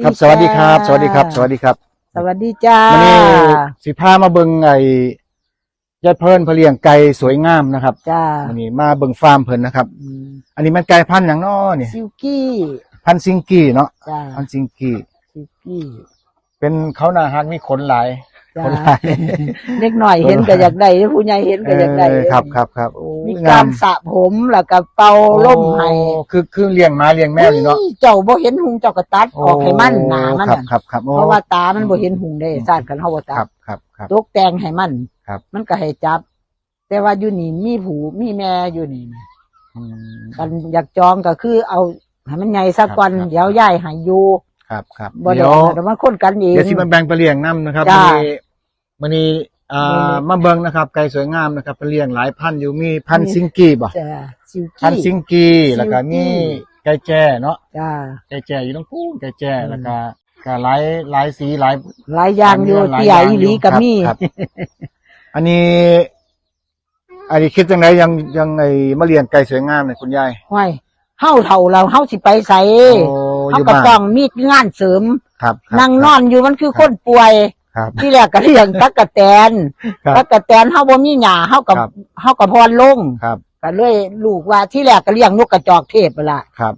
ครับสวัสดีครับ สวัสดีครับ สวัสดีครับ สวัสดีจ้าวันนี้สิพามาเบิงไอ้ยายเพิ่นเพนเลียงไก่สวยงามนะครับจ้าวันนี้มาเบิงฟาร์มเพิ่นนะครับอืมอันนี้มันไก่พันธุ์หยังน้อนี่ซิลกี้พันธุ์ซิงกี้เนาะจ้าพันธุ์ซิงกี้ซิลกี้เป็นเขาหนาฮักมีขนหลายจ้าขนหลายเล็กหน่อยเห็นก็อยากได้ผู้ใหญ่เห็นก็อยากได้เออครับครับครับโอ้ มีงการสระผมแล้วก็เป่าล่มให้โอ้คือคือเลี้ยงหมาเลี้ยงแมวนี่เนาะอุ้ยเจ้าบ่เห็นหุงเจ้าก็ตัดออกให้มันหนามันครับน่ะครับครับโอ้เพราะว่าตามันบ่เห็นหุงได้ซาดกันเฮาบ่ตัครัดบครับครับ ตกแต่งให้มันครับ มันก็ให้จับ แต่ว่าอยู่นี่มีผูมีแม่อยู่นี่อืม กันอยากจองก็คือเอาให้มันใหญ่สักวันครับ เดี๋ยวย้ายให้อยู่ครับครับบ่ได้เดี๋ยวเดี๋ยวมันคนกันเอง เดี๋ยวสิมันแบ่งไปเลี้ยงน้ำนะครับจ้าวันนี้วันนี้ อ่ามาเบิ่งนะครับ ไก่สวยงามนะครับไปเลี้ยงหลายพันธุ์อยู่มีพันธุ์ซิงกี้บ่จ้าซิลพันธุ์กี้ซิงกี้แล้วก็ซิลกี้มีไก่แจ้เนาะจ้าไก่แจ้อยู่ตรงพูนไก่แจ้อืมแล้วก็ก็หลายหลายสีหลาย หลายอย่างอยู่หลาเตี้ยางอีหลีกับมีครับครับ อันนี้อันนี้คิดจังไดยังยังไงมาเลี้ยงไก่สวยงามเนี่ยคุณยายห้วยเฮาเฒ่าแล้วเฮาสิไปไสโอ้อเฮายู่ก็บ้านต้องมีงานเสริม ครับครับนั่งนอนอยู่มันคือคนป่วย ครับ ที่แรกก็เลี้ยงตักกะแตนครับตักกะแตนเฮาบ่มีหญ้าเฮาก็ครับ เฮาก็พรลงครับก็เลยลูกว่าที่แรกก็เลี้ยงนกกระจอกเทศไปละครับ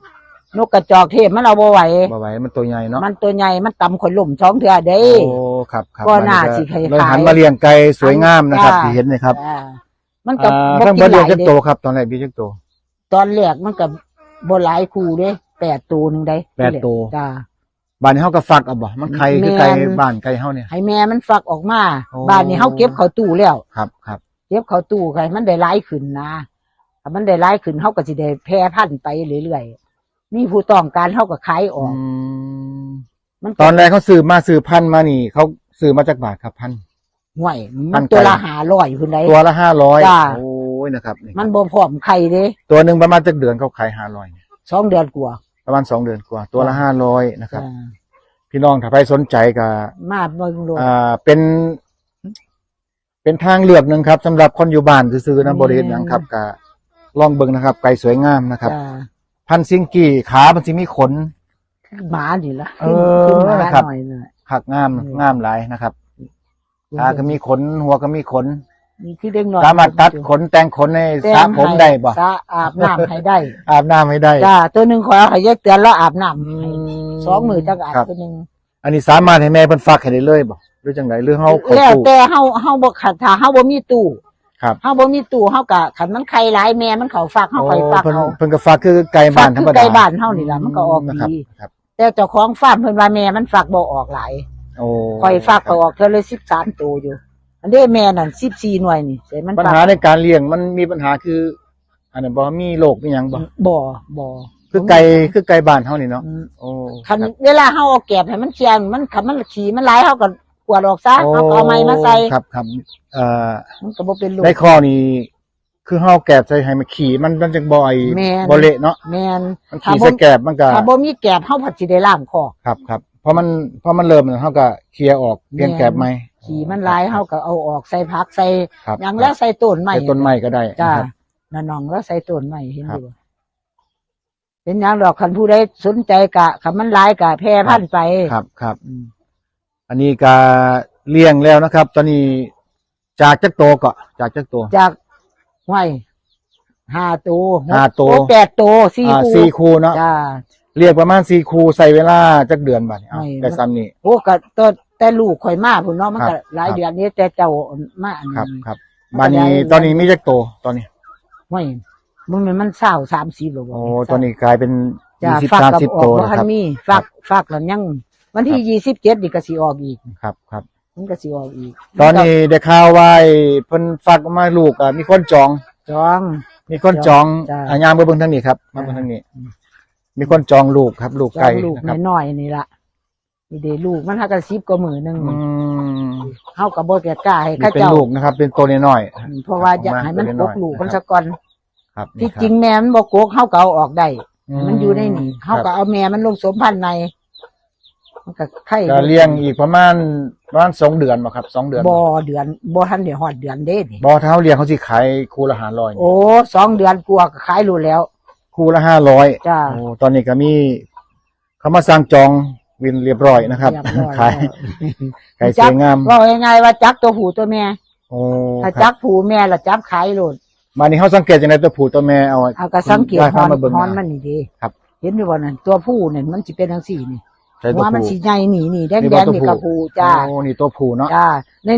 นกกระจอกเทศมันเอาบ่ไหวบ่ไหวมันตัวใหญ่เนาะมันตัวใหญ่มันต่ำคนล่มสองเทื่อเด้ โอ้ครับครับก็น่าบัดสิคล้ายๆเลยหันมาเลี้ยงไก่สวยงามนะครับจ้าที่เห็นนะครับ อ่ามันก็อ่าบ่ทั้งกิเบิดนหเลี้ยลางยจักเด้โตครับ ตอนแรกมีจักโต ตอนแรกมันก็บ่หลายคู่เด้แปดตัวหนึงได้แปดตัว จ้า บ้านนี้เฮาก็ฟักเอาบ่มันไข่คือไก่แม่น บ้านไก่เฮาเนี่ย ให้แม่มันฟักออกมาโอ้ บ้านนี้เฮาเก็บเข้าตู้แล้ว ครับครับ เก็บเข้าตู้ให้มันได้หลายขึ้นนะถ้ามันได้หลายขึ้นเฮาก็สิได้แพร่พันธุ์ไปเรื่อยๆมีผู้ต้องการเฮาก็ขายออกอืมมันตอนแรกเขาซื้อมาซื้อพันธุ์มานี่ เขาซื้อมาจากบาทครับพันธุ์ ห่วยพัมันนไก่ ตัวละ500พุ่นได้ตัวละห้าร้อยจ้าโอ้ยนะครับนี่มันบ่พร้อมไข่เด้ตัวหนึ่งประมาณจักเดือนเขาขายห้าร้อยสองเดือนกว่า ประมาณสองเดือนกว่า ตัวละห้าร้อยนะครับ จ้าพี่น้องถ้าใครสนใจก็มาเบิ่งโลด อ่าเป็น เป็นทางเลือกหนึ่งครับสำหรับคนอยู่บ้านซื้อๆนะอืมบริเวณนั้นครับก็ลองเบิ่งนะครับ ไก่สวยงามนะครับ จ้าพันธุ์ซิงกี้ขามันสิมีขน หมานี่ล่ะเออขึ้นหมานะครับ หน่อยน่ะหักงามอืม งามหลายนะครับขาก็มีขน หัวก็มีขน นี่คือเด็กน้อยสามารถตัดขนแต่งขนในสระผมได้บ่สระอาบน้ำให้ได้ อาบน้ำให้ได้จ้าตัวหนึ่งขอให้ยายเตือนแล้วอาบน้อืำสองมือจักอาบครับตัวหนึ่งอันนี้สามารถให้แม่เพิ่นฟักให้ได้เลยบ่หรือจังไดหรือเฮาเข้าแล้วตู้แต่เฮาเฮาบ่ขัดถ้าเฮาบ่มีตู้ครับเฮาบ่มีตู้เฮาก็ขันมันไข่หลายแม่มันเข้าฟักเฮาค่อยฟักเพิ่นเอาเพิ่นก็ฟักคือไก่บ้านธรรมฟักคือดาไก่บ้านเฮานี่ล่ะมันก็ออกนะครับดีครับแต่เจ้าของฟาร์มเพิ่นว่าแม่มันฟักบ่ออกหลายโอ้ค่อยฟักก็ออกเท่าเลย13ตัวอยู่ อันนี้แม่นั่น14หน่วยนี่ใส่มันปัญฟักหาในการเลี้ยงมันมีปัญหาคือ อันนั้นบ่มีโรคมีหยังบ่บ่บ่คือไก่คือไก่บ้านเฮานี่เนาะอืมโอ้คันครับเวลาเฮาเอาแก็บให้มันเคียงมันคันมันขี่มันหลายเฮาก็กวาดออกซะโอ้เฮาก็เอาไม้มาใส่ครับครับเอ่อ มันก็บ่เป็นลูก ในข้อนี้คือเฮาแกบใส่ให้มันขี่มันมันจังบ่ไอ้แม่น บ่เละเนาะแม่นมันถ้าขี่บ่ใส่แกบมันก็ถ้าบ่มีแก็บเฮาผัดสิได้ล้างคอ ครับครับเพราะมันเพราะมันเริ่มแล้วเฮาก็เคลียร์ออกเปลี่ยนแม่นแกบใหม่ ขี่มันหลายเฮาก็เอาออกใส่ผักใส่ครับหยังแล้วใส่ต้นไม้ใส่ต้นไม้ก็ได้จ้านะครับ น่ะน้องแล้วใส่ต้นไม้เห็นครัอบยู่เป็นหยังดอกคันผู้ใดสนใจกะคันมันหลายกะแพร่พันธุ์ไปครับครับ อืมอันนี้ก็เลี้ยงแล้วนะครับ ตอนนี้จากจักโตก็จากจักโตจากห้วยห้าตัวห้าตัว โอ้แปดตัวสี่อ่าคู่สี่คูเนาะจ้า เรียกประมาณสี่คูใส่เวลาจักเดือนบัดนี้เอาไม่ ได้ซ้ำนี่โอ้ก็ตัว แต่ลูกข่อยมาพุ่นเนาะมันครัก็บหลายครับเดือนนี้แต่เจ้ามาอันครับนี้ครับมันก็บัดนี้ได้ตอนนี้มีจักโตตอนนี้ ห้วยมันมันมันเศร้าสามสิบหรอบ่โอ้ตอนนี้กลายเป็นจ้ายี่สิบฝากสามกับสิบออโตกนะว่าคทันรับ มีฝากฝากแล้วยัง วันที่ยี่สิบเจ็ดนี่ก็สิออกอีก ครับครับ มันก็สิออกอีกตอนนี้ได้ข่าวว่าไอ้เพิ่นฝากมาลูกอะมีคนจอง จอง มีคนจองจ้ะอะยามไปเบิ่งทางนี้ครับมาเบิ่งทางนี้ มีคนจองลูกครับ ลูกจอไก่งลูกนะครับ น้อยๆนี่ล่ะ นี่เดลูกมันหักกันสิบกว่ามือหนึงอืมเฮากับบ่แก่กล้าให้นี่เข้าเป็นเจ้า ลูกนะครับ เป็นตัวน้อยอืมเพราะว่าอยากให้มันครับกกลูกมันซะก่อน ๆครับที่นี่คบจริงแม่มันบ่กกเฮาก็เอาออกได้อืมมันอยู่ในนี่เฮาคก็รับเอาแม่มันลงสมพันธุ์ในมันก็ไข่ก็เลี้ยงอีกประมาณประมาณสองเดือนบ่ครับสองเดือนบ่เดือนบ่ทันได้ฮอดเดือนเด้นี่บ่ถ้าเขาเลี้ยงเขาสิขายคูละห้าร้อยโอ้สองเดือนกว่าก็ขายรู้แล้ว คูละห้าร้อยจ้า โอ้ตอนนี้ก็มีเขามาสั่งจอง วินเรียบร้อยนะครับเรียบร้อย ขายแล้วไก่สวยงามว่ายังไงว่าจักตัวผู้ตัวแม่โอ้ถ้าคจัรับกผู้แม่ละจับขายโลดมานี่เขาสังเกตจังไดตัวผู้ตัวแม่เอาเอาก็สังเกตได้ฮพาอนมาเบิ่งฮอนหามันนี่ดีครับ เห็นอยู่บ่นั่นตัวผู้เนี่ยมันสิเป็นจังซี่นี่ใช้ตัหัววมันผู้สิใหญ่นี่นี่แดงนี่แดบ่งตัวนี่ผู้ กระพูจ้าโอ้นี่ตัวผู้เนาะจ้า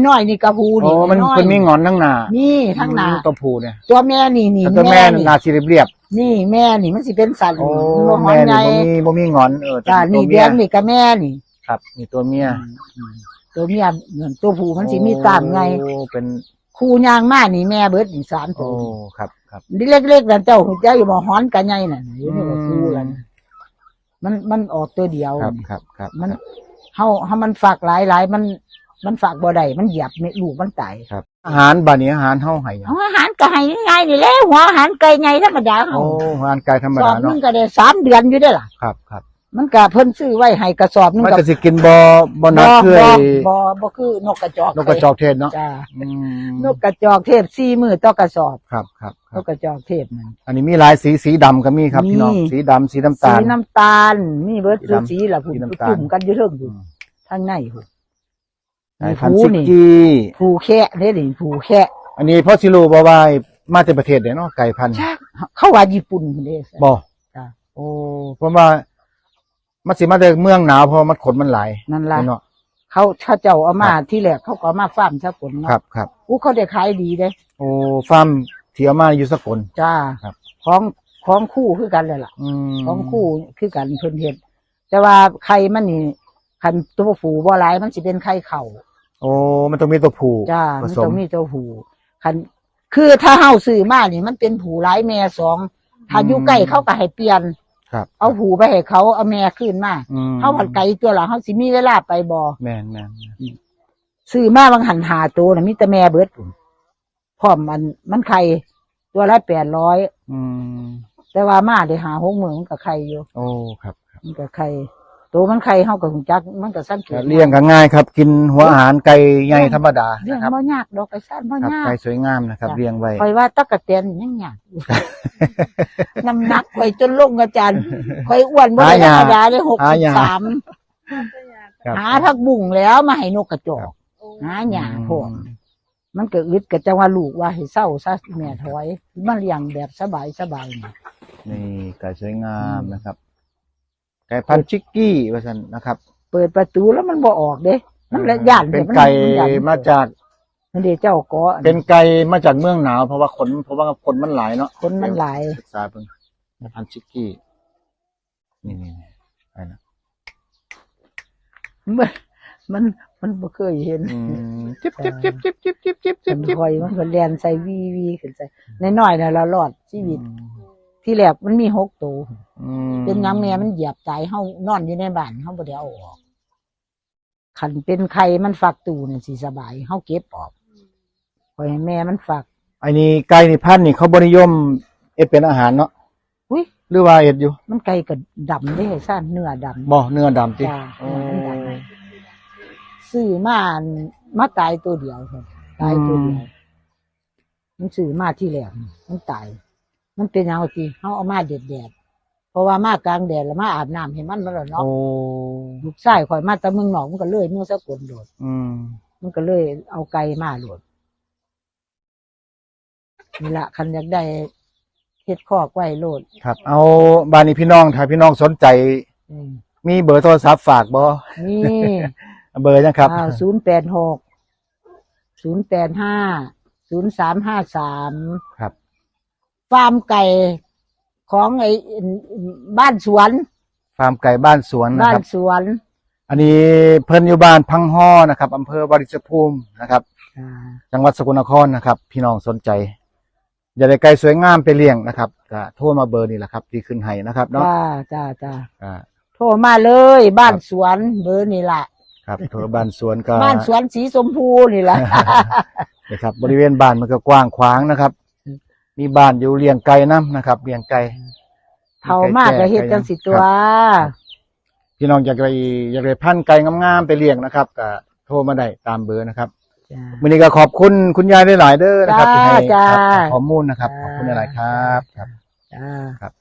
น้อยๆนี่กระพูโอ้นี่มันน้อยมันมีงอนทั้งหน้ามีทั้งหน้า ตัวผู้เนี่ยตัวแม่นี่นี่แต่ตัวแม่นี่หน้าสีเรียบ นี่แม่นี่มันสิเป็นสันๆโอ้มันบ่ฮอแม่นใหญ่นี่บ่มีบ่มีงอนเออแต่จ้าตัวนี่แดเมียงนี่ก็แม่นี่ ครับนี่ตัวเมียตัวเมียเหมือนตัวผู้มันสิมีกล้ามไงโอ้เป็นคู่ยางมานี่แม่เบิดนี่สามตัโอ้วครับครับ นี่เล็กๆนั่นเจ้าหูเจ้าอยู่บ่ฮ้อนกันใหญ่น่ะอยู่นี่ก็คู่กันมันมันออกตัวเดียว ครับครับครับมันเฮาเฮามันฝากหลายหลายมัน มันฝากบ่ได้มันเหยียบเม็ดลูกมันตายครับ อาหารบาดนี้อาหารเฮาให้หยังเอาอาหารก็ให้ง่ายนี่แหละหัวอาหารไก่ไงธรรมดาเฮาโอ้อาหารกายธรรมสอดาบหนึเนาะงก็ได้สามเดือนอยู่ได้อล่ะ ครับครับมันก็เพิ่นซื้อไว้ให้กระสอบหนึงมันก็ก็สิกินบ่บ่นักคือไอ้บ่บ่คือนกกระจอกนกกระจอกเทศเนาะจ้าอืมนกกระจอกเทศสี่มือต่อกระสอบครับครับคนรับกกระจอกเทศนั่น อันนี้มีหลายสีสีดำก็มีครับมี พี่น้องสีดำสีน้ำสีตาล น้ำตาลมีเบิดสีดำสีล่ะผู้สีน้ำตาล จุ่มกันอยู่เทิงออืยู่มทางในผู้ สายมีพันธุ์ผู้ซิกนี่กี้ผู้แค่เด้นี่ผู้แค่อันนี้พ่อสิรู้บ่ว่ามาจากประเทศไหนเนาะไก่พันธุ์จ้าเขาว่าญี่ปุ่นพุ่นเด้บ่จ้ะโอ้เพราะว่ามันสิมาจากเมืองหนาวเพราะมันขนมันหลายนั่นล่ะเนาะเขาถ้าเจ้าเอามาครับที่แรกเขาก็เอามาฟาร์มซะผลครัเนาะบครับอู้เขาได้ขายดีเด้โอ้ฟาร์มที่เอามาอยู่สกลจ้าครับของของคู่คือกันเลยล่ะอืมของคู่คือกันเพิ่นเฮ็ดแต่ว่าไข่มันนี่ คันตัวผูบ่หลายมันสิเป็นไข่เข่าโอ้มันต้องมีตัวผู้จ้าผมันสต้อมงมีตัวผูคันคือถ้าเฮาซื้อมานี่มันเป็นผูหลายแม่สองถ้าอยู่ใกล้เขาก็ให้เปลี่ยน ครับ เอาผูไปให้เขาเอาแม่ขึ้นมาอืมเฮาผัดไก่ตัวละเฮาสิมีเวลาไปบ่แม่นแม่นซื้อมาบางหันหาตัวน่ะมีแต่แม่เบิดพุ่นพร้อมมันมันไข่ตัวละ800อืมแต่ว่ามาได้หาหกมื้อมันก็ไข่อยู่ โอ้ครับครับมันก็ไข่ ตัวมันไข่เฮาก็ฮู้จัก มันก็สังเกตเลี้ยงก็ง่ายครับ กินหัวอาหารไก่ใหญ่ธรรมดาเรื่องนะครับบ่ยากดอกไอ้ซ่านบ่ครับยากไก่สวยงามนะครับจ้ะเลี้ยงไว้ คอยว่าตะกะแตนยังยากอยู่น้ำหนักคอยจนลงอาจารย์คอยอ้วนบ่ได้ธรรมดาได้หกหาสิบยา สามครับหาทักบุ่งแล้วมาให้นกกระจอครักบหาหยาพวก มันก็อึดก็จังว่าลูกว่าให้เศร้าซะแม่ถอย มันเลี้ยงแบบสบายสบายนี่นี่ไก่สวยงามนะครับ ไก่พันธุ์ชิกกี้ว่าสันนะครับ เปิดประตูแล้วมันบ่ออกเด้ มันละย่านเป็นมัไก่นย่นมาจาก มันเด้เจ้าก็เป็นไก่มาจากเมืองหนาวเพราะว่าขนเพราะว่าขนมันหลายเนาะคนมันหลายศึกษาเพิ่งไก่พันธุ์ชิกกี้นี่นี่นี่อะไรนะมันมันมันบ่เคยเห็น อืมจิ๊บจิ๊บจิ๊บจิ๊บจิ๊บจิ๊บจิ๊บจิ๊บมันจิ๊บคอยมันก็เรียนใส่วีวีขึ้นใส่น้อยๆน่ะเรารอดชีวิต ที่แรกมันมีหกตัวอืมเป็นหยังแม่มันเหยียบตายเฮานอนอยู่ในบ้านเฮาบ่ได้เอาออกคันเป็นไข่มันฝักตูนี่สิสบายเฮาเก็บออกปล่อยให้แม่มันฝัก อันนี้ไก่นี่พันธุ์นี่เขาบริยมเอ็ดเป็นอาหารเนาะอุ้ยหรือว่าเอ็ดอยู่มันไก่ก็ดำเด้ซ่านเนื้อดำบ่เนื้อดำติจ้าโอ้เนื้อมันดำซื้อมามาตายตัวเดียวครับตายตัวเดียวมันซื้อมาที่แรกนี่มันตาย มันเป็นหยังสิเฮาเอามาเด็ดแดดๆเพราะว่ามากลางแดดแล้วมาอาบน้ำให้มันมาแล้วเนาะโอ้ลูกชายข่อยมาแต่เมืองนอกมันก็เลยนู่นสะกดโดด อืมมันก็เลยเอาไก่มาโดดนี่ละคันอยากได้เฮ็ดคอกไว้โลดครับ เอาบ้านนี้พี่น้องถ้าพี่น้องสนใจ อืมมีเบอร์โทรศัพท์ฝากบ่นี่เบอร์ยังครับ ศูนย์แปดหกศูนย์แปดห้าศูนย์สามห้าสามครับ ฟาร์มไก่ของไอ้บ้านสวน ฟาร์มไก่บ้านสวนนะบ้าคนรับ สวนอันนี้เพิ่นอยู่บ้านพังฮ้อนะครับอำเภอวาริชภูมินะครับอ่าจังหวัดสกลนครนะครับ พี่น้องสนใจ อยากได้ไก่สวยงามไปเลี้ยงนะครับก็โทรมาเบอร์นี่แหละครับที่ขึ้นให้นะครับเนาะจ้าจ้าจ้าอ่า โทรมาเลย บ้านสวนเบอร์นี่ล่ะ ครับโทรบ้านสวนก็บ้านสวนสีชมพูนี่ล่ะ นะครับ บริเวณบ้านมันก็กว้างขวางนะครับ มีบ้านอยู่เลี้ยงไก่น้ำนะครับเลี้ยงไก่เท่ามากก็เฮ็ดจังสิตัว ครับพี่น้องอยากได้อยากได้พันธุ์ไก่งามๆไปเลี้ยงนะครับก็โทรมาได้ตามเบอร์นะครับจ้า วันนี้ก็ขอบคุณคุณยายได้หลายๆเด้อนะครับที่ให้จ้าครับข้อมูลนะครับจ้าขอบคุณหลายๆครับครับ จ้า ครับ